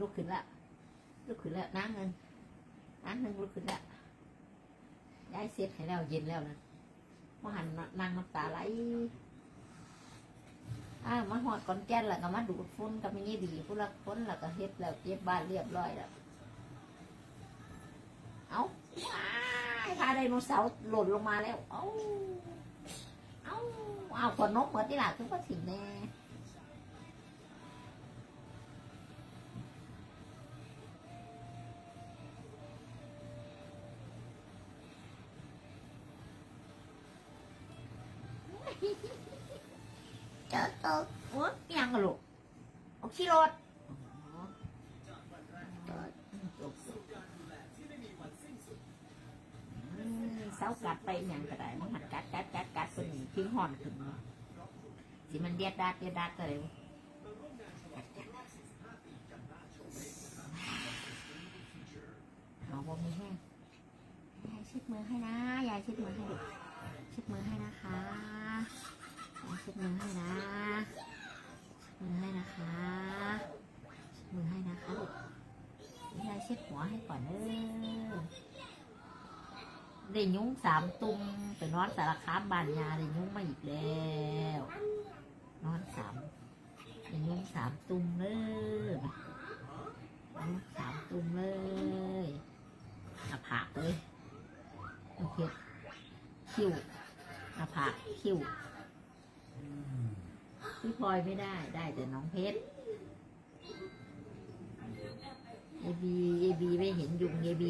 ลุกขึ้นละลุกขึ้นแล้วนั่งเงินนั่งหนึ่งลุกขึ้นละย้ายเสร็จให้แล้วเย็นแล้วนะมาหันมานั่งน้ำตาไหลอ่ามาหอดก่อนแก่นแล้วก็มาดูดฝุ่นก็ไม่ยี่ดีผู้ละคนแล้วก็เฮ็ดแล้วเก็บบ้านเรียบร้อยแล้วเอาว้ายพาไดโนเสาร์หล่นลงมาแล้ว เอาเอาเอาขวดนกเหมือนที่หลักคือว่าถิ่นแน่ เจอเจอโอ้ยยังกะลูกเอาขี้รถเสากัดไปอย่างก็ได้มันหัดกัดกัดกัดกัดเป็นทิ้งห่อนขึ้นสิมันเดียดดัดเดียดดัดอะไรเอาบ่มีแห้งยายชิดมือให้นะยายชิดมือให้ลูมือให้นะคะยายชิดมือให้นะ มือให้นะคะมือให้นะคะลูกยาย เช็ดหัวให้ก่อนเด้อได้ยุ้งสามตุ่มไปนอนสารคามบานยาได้ยุ้งมาอีกแล้ว นอนสามได้ยุ้งสามตุ่มเลยยุ้งสามตุ่มเลยหน้าผากเลยโอเคคิ้วหน้าผากคิ้วพี่พลอยไม่ได้ได้แต่น้องเพชร บีไม่เห็นยุงเยบี